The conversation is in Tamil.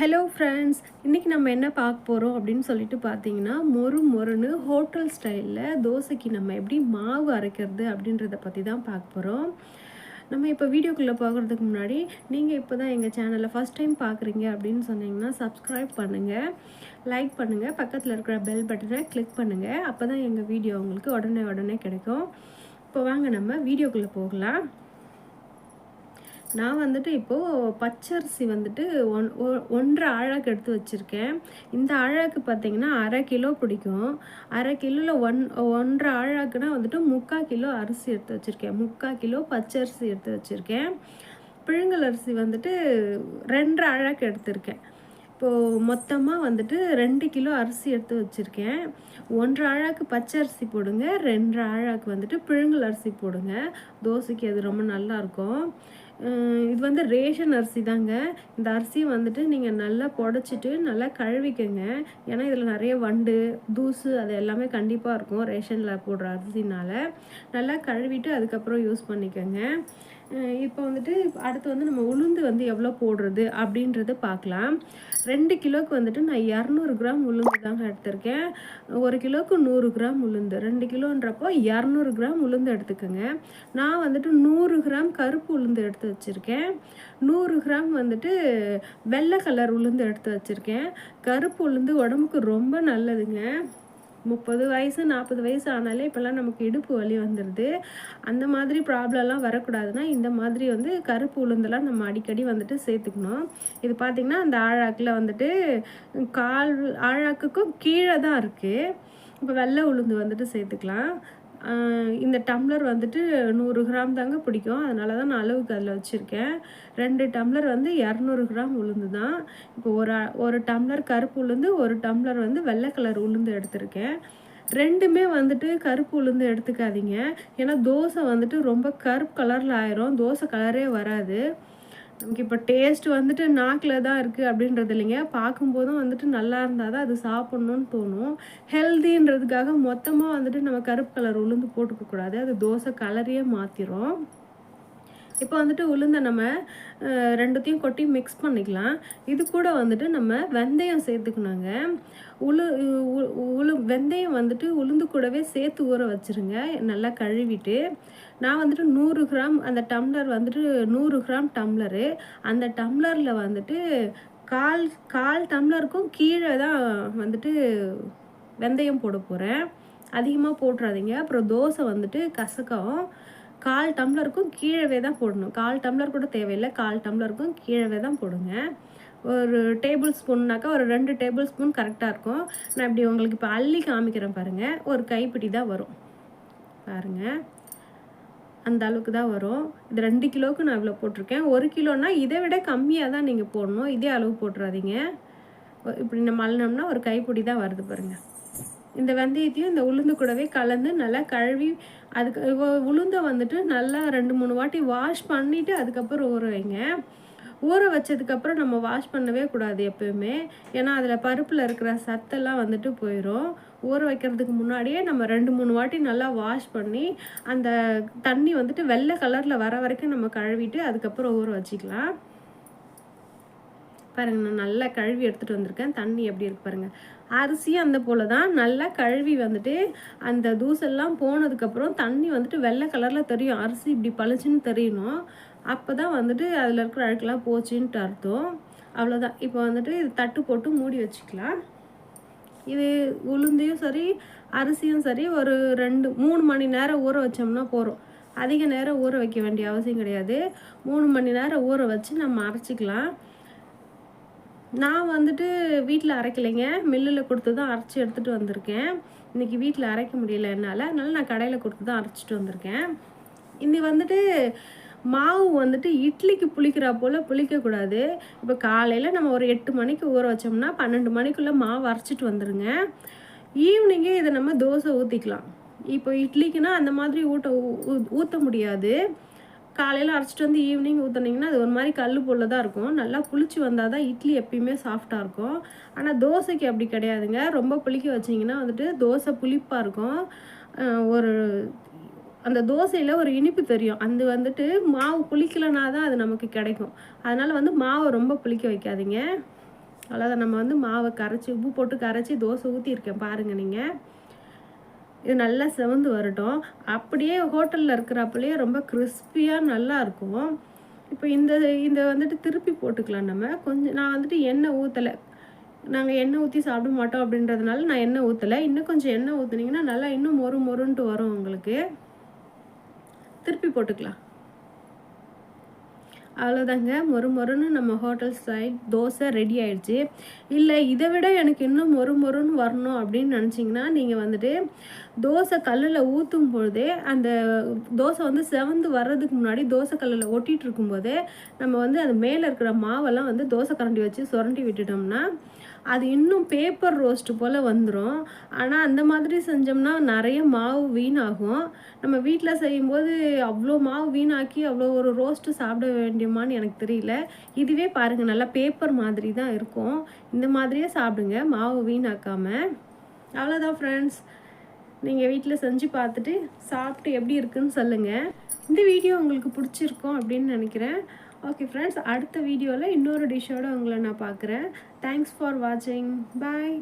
ஹலோ ஃப்ரெண்ட்ஸ் இன்றைக்கி நம்ம என்ன பார்க்க போகிறோம் அப்படின்னு சொல்லிட்டு பார்த்தீங்கன்னா மொறு மொறுன்னு ஹோட்டல் ஸ்டைலில் தோசைக்கு நம்ம எப்படி மாவு அரைக்கிறது அப்படின்றத பற்றி தான் பார்க்க போகிறோம் நம்ம இப்போ வீடியோக்குள்ளே போகிறதுக்கு முன்னாடி நீங்கள் இப்போ தான் எங்கள் சேனலை ஃபஸ்ட் டைம் பார்க்குறீங்க அப்படின்னு சொன்னீங்கன்னா சப்ஸ்கிரைப் பண்ணுங்கள் லைக் பண்ணுங்கள் பக்கத்தில் இருக்கிற பெல் பட்டனை கிளிக் பண்ணுங்கள் அப்போ தான் எங்கள் வீடியோ உங்களுக்கு உடனே உடனே கிடைக்கும். இப்போ வாங்க நம்ம வீடியோக்குள்ளே போகலாம். நான் வந்துட்டு இப்போது பச்சரிசி வந்துட்டு ஒன் ஒ- ஒன்றரை ஆழாக்கு எடுத்து வச்சுருக்கேன். இந்த ஆழாக்கு பார்த்திங்கன்னா அரை கிலோ பிடிக்கும். அரை கிலோவில் ஒன் ஒன்றரை ஆழாக்குனா வந்துட்டு முக்கால் கிலோ அரிசி எடுத்து வச்சுருக்கேன். முக்கால் கிலோ பச்சரிசி எடுத்து வச்சுருக்கேன். பிழுங்கல் அரிசி வந்துட்டு ரெண்டரை அழாக்கு எடுத்திருக்கேன். இப்போது மொத்தமாக வந்துட்டு ரெண்டு கிலோ அரிசி எடுத்து வச்சுருக்கேன். ஒன்றரை அழாக்கு பச்சை அரிசி போடுங்க. ரெண்டரை ஆழாக்கு வந்துட்டு பிழுங்கல் அரிசி போடுங்க. தோசைக்கு அது ரொம்ப நல்லாயிருக்கும் இது வந்து ரேஷன் அரிசி தாங்க. இந்த அரிசியை வந்துட்டு நீங்கள் நல்லா புடச்சிட்டு நல்லா கழுவிக்கங்க. ஏன்னா இதில் நிறைய வண்டு தூசு அது எல்லாமே கண்டிப்பாக இருக்கும். ரேஷனில் போடுற அரிசினால். நல்லா கழுவிட்டு அதுக்கப்புறம் யூஸ் பண்ணிக்கோங்க. இப்போ வந்துட்டு அடுத்து வந்து நம்ம உளுந்து வந்து எவ்வளோ போடுறது அப்படின்றத பார்க்கலாம். ரெண்டு கிலோவுக்கு வந்துட்டு நான் இரநூறு கிராம் உளுந்து தாங்க எடுத்திருக்கேன். ஒரு கிலோவுக்கு நூறு கிராம் உளுந்து. ரெண்டு கிலோன்றப்போ இரநூறு கிராம் உளுந்து எடுத்துக்கோங்க. நான் வந்துட்டு நூறு கிராம் கருப்பு உளுந்து எடுத்து வச்சுருக்கேன். நூறு கிராம் வந்துட்டு வெள்ளை கலர் உளுந்து எடுத்து வச்சுருக்கேன். கருப்பு உளுந்து உடம்புக்கு ரொம்ப நல்லதுங்க. முப்பது வயசு நாற்பது வயசு ஆனாலே இப்போல்லாம் நமக்கு இடுப்பு வலி வந்துடுது அந்த மாதிரி ப்ராப்ளம்லாம் வரக்கூடாதுன்னா இந்த மாதிரி வந்து கருப்பு உளுந்தெல்லாம் நம்ம அடிக்கடி வந்துட்டு சேர்த்துக்கணும். இது பார்த்திங்கன்னா அந்த ஆழாக்கில் வந்துட்டு கால் ஆழாக்குக்கும் கீழே தான் இருக்குது இப்போ வெள்ளை உளுந்து வந்துட்டு சேர்த்துக்கலாம். இந்த டம்ளர் வந்துட்டு நூறு கிராம் தாங்க பிடிக்கும். அதனால தான் நான் அளவுக்கு அதில் வச்சுருக்கேன். ரெண்டு டம்ளர் வந்து இரநூறு கிராம் உளுந்து தான். இப்போ ஒரு ஒரு டம்ளர் கருப்பு உளுந்து ஒரு டம்ளர் வந்து வெள்ளை கலர் உளுந்து எடுத்திருக்கேன். ரெண்டுமே வந்துட்டு கருப்பு உளுந்து எடுத்துக்காதீங்க. ஏன்னா தோசை வந்துட்டு ரொம்ப கருப்பு கலரில் ஆயிரும். தோசை கலரே வராது. நமக்கு இப்போ டேஸ்ட் வந்துட்டு நாக்கில் தான் இருக்குது அப்படின்றது இல்லைங்க. பார்க்கும்போதும் வந்துட்டு நல்லா இருந்தால் தான் அது சாப்பிட்ணுன்னு தோணும். ஹெல்தின்றதுக்காக மொத்தமாக வந்துட்டு நம்ம கருப்பு கலர் உளுந்து போட்டுக்க கூடாது. அது தோசை கலரையே மாற்றிடும் இப்போ வந்துட்டு உளுந்தை நம்ம ரெண்டுத்தையும் கொட்டி மிக்ஸ் பண்ணிக்கலாம். இது கூட வந்துட்டு நம்ம வெந்தயம் சேர்த்துக்கணுங்க. உளு உ- உளு வெந்தயம் வந்துட்டு உளுந்து கூடவே சேர்த்து ஊற வச்சிருங்க. நல்லா கழுவிட்டு நான் வந்துட்டு நூறு கிராம் அந்த டம்ளர் வந்துட்டு நூறு கிராம் டம்ளரு. அந்த டம்ளரில் வந்துட்டு கால் கால் டம்ளருக்கும் கீழே தான் வந்துட்டு வெந்தயம் போட போகிறேன் அதிகமாக போட்டுறாதீங்க. அப்புறம் தோசை வந்துட்டு கசக்கம். கால் டம்ளருக்கும் கீழவே தான் போடணும். கால் டம்ளர் கூட தேவையில்லை. கால் டம்ளருக்கும் கீழவே தான் போடுங்க. ஒரு டேபிள் ஸ்பூன்னாக்கா ஒரு ரெண்டு டேபிள் ஸ்பூன் கரெக்டாக இருக்கும். நான் இப்படி உங்களுக்கு இப்போ அள்ளி காமிக்கிறேன் பாருங்கள் ஒரு கைப்பிடி தான் வரும். பாருங்கள் அந்த அளவுக்கு தான் வரும். இது ரெண்டு கிலோவுக்கு நான் இவ்வளோ போட்டிருக்கேன். ஒரு கிலோனா இதை விட கம்மியாக தான் நீங்கள் போடணும். இதே அளவு போட்டுறாதீங்க. இப்படி நம்ம அள்ளினோம்னா ஒரு கைப்பிடி தான் வருது பாருங்கள் இந்த வெந்தயத்தையும் இந்த உளுந்து கூடவே கலந்து நல்லா கழுவி அதுக்கு உளுந்தை வந்துட்டு நல்லா ரெண்டு மூணு வாட்டி வாஷ் பண்ணிவிட்டு அதுக்கப்புறம் ஊற வைங்க. ஊற வச்சதுக்கப்புறம் நம்ம வாஷ் பண்ணவே கூடாது எப்பயுமே. ஏன்னா அதில் பருப்பில் இருக்கிற சத்தெல்லாம் வந்துட்டு போயிடும் ஊற வைக்கிறதுக்கு முன்னாடியே நம்ம ரெண்டு மூணு வாட்டி நல்லா வாஷ் பண்ணி அந்த தண்ணி வந்துட்டு வெள்ளை கலரில் வர வரைக்கும் நம்ம கழுவிட்டு அதுக்கப்புறம் ஊற வச்சுக்கலாம். பாருங்க நான் நல்லா கழுவி எடுத்துகிட்டு வந்திருக்கேன். தண்ணி எப்படி இருக்கு பாருங்க. அரிசியும் அந்த போல தான். நல்லா கழுவி வந்துட்டு அந்த தூசெல்லாம் போனதுக்கப்புறம் தண்ணி வந்துட்டு வெள்ளை கலரில் தெரியும். அரிசி இப்படி பளிச்சுன்னு தெரியணும். அப்போ தான் வந்துட்டு அதில் இருக்கிற அழுக்கெல்லாம் போச்சுன்ட்டு அர்த்தம். அவ்வளோதான் இப்போ வந்துட்டு இது தட்டு போட்டு மூடி வச்சுக்கலாம். இது உளுந்தையும் சரி அரிசியும் சரி ஒரு ரெண்டு மூணு மணி நேரம் ஊற வச்சோம்னா போகிறோம் அதிக நேரம் ஊற வைக்க வேண்டிய அவசியம் கிடையாது. மூணு மணி நேரம் ஊற வச்சு நம்ம அரைச்சிக்கலாம். நான் வந்துட்டு வீட்டில் அரைக்கலைங்க. மில்லில் கொடுத்து தான் அரைச்சி எடுத்துகிட்டு வந்திருக்கேன். இன்றைக்கி வீட்டில் அரைக்க முடியல என்னால். அதனால் நான் கடையில் கொடுத்து தான் அரைச்சிட்டு வந்திருக்கேன். இன்னி வந்துட்டு மாவு வந்துட்டு இட்லிக்கு புளிக்கிறா போல் புளிக்கக்கூடாது இப்போ காலையில் நம்ம ஒரு எட்டு மணிக்கு ஊற வச்சோம்னா பன்னெண்டு மணிக்குள்ளே மாவு அரைச்சிட்டு வந்துடுங்க ஈவினிங்கே இதை நம்ம தோசை ஊற்றிக்கலாம் இப்போ இட்லிக்குன்னா அந்த மாதிரி ஊட்ட ஊற்ற முடியாது. காலையில் அரைச்சிட்டு வந்து ஈவினிங் ஊற்றுனீங்கன்னா அது ஒரு மாதிரி கல் போல தான் இருக்கும். நல்லா புளிச்சு வந்தால் தான் இட்லி எப்பயுமே சாஃப்டாக இருக்கும். ஆனால் தோசைக்கு அப்படி கிடையாதுங்க. ரொம்ப புளிக்க வச்சிங்கன்னா வந்துட்டு தோசை புளிப்பாக இருக்கும். ஒரு அந்த தோசையில் ஒரு இனிப்பு தெரியும். அது வந்துட்டு மாவு புளிக்கலனா தான் அது நமக்கு கிடைக்கும். அதனால் வந்து மாவை ரொம்ப புளிக்க வைக்காதீங்க. அவ்வளோதான் நம்ம வந்து மாவை கரைச்சி உப்பு போட்டு கரைச்சி தோசை ஊற்றிருக்கேன் பாருங்கள் நீங்கள் இது நல்லா செவந்து வரட்டும். அப்படியே ஹோட்டலில் இருக்கிறப்பலையே ரொம்ப கிறிஸ்பியாக நல்லா இருக்கும். இப்போ இந்த இந்த வந்துட்டு திருப்பி போட்டுக்கலாம் நம்ம. கொஞ்சம் நான் வந்துட்டு எண்ணெய் ஊற்றலை நாங்கள் எண்ணெய் ஊற்றி சாப்பிட மாட்டோம் அப்படின்றதுனால நான் எண்ணெய் ஊற்றலை இன்னும் கொஞ்சம் எண்ணெய் ஊற்றுனீங்கன்னா நல்லா இன்னும் மொறு மொறுன்ட்டு வரும் உங்களுக்கு. திருப்பி போட்டுக்கலாம். அவ்வளோதாங்க மொறு மொறுன்னு நம்ம ஹோட்டல் சைட் தோசை ரெடி ஆயிடுச்சு. இல்லை இதை விட எனக்கு இன்னும் மொறு மொறுன்னு வரணும் அப்படின்னு நினச்சிங்கன்னா நீங்கள் வந்துட்டு தோசை கல்லில் ஊற்றும் பொழுதே அந்த தோசை வந்து செவந்து வர்றதுக்கு முன்னாடி தோசை கல்லில் ஒட்டிகிட்டு இருக்கும்போதே நம்ம வந்து அது மேலே இருக்கிற மாவெல்லாம் வந்து தோசை கரண்டி வச்சு சுரண்டி விட்டுட்டோம்னா அது இன்னும் பேப்பர் ரோஸ்ட்டு போல் வந்துடும் ஆனால் அந்த மாதிரி செஞ்சோம்னா நிறைய மாவு வீணாகும். நம்ம வீட்டில் செய்யும்போது அவ்வளோ மாவு வீணாக்கி அவ்வளோ ஒரு ரோஸ்ட்டு சாப்பிட வேண்டியமான்னு எனக்கு தெரியல. இதுவே பாருங்கள் நல்லா பேப்பர் மாதிரி தான் இருக்கும். இந்த மாதிரியே சாப்பிடுங்க மாவு வீணாக்காமல் அவ்வளோதான் ஃப்ரெண்ட்ஸ் நீங்கள் வீட்டில் செஞ்சு பார்த்துட்டு சாப்பிட்டு எப்படி இருக்குன்னு சொல்லுங்கள் இந்த வீடியோ உங்களுக்கு பிடிச்சிருக்கும் அப்படின்னு நினைக்கிறேன். ஓகே ஃப்ரெண்ட்ஸ் அடுத்த வீடியோவில் இன்னொரு டிஷ்ஷோட உங்களை நான் பார்க்குறேன். தேங்க்ஸ் ஃபார் வாட்சிங் பாய்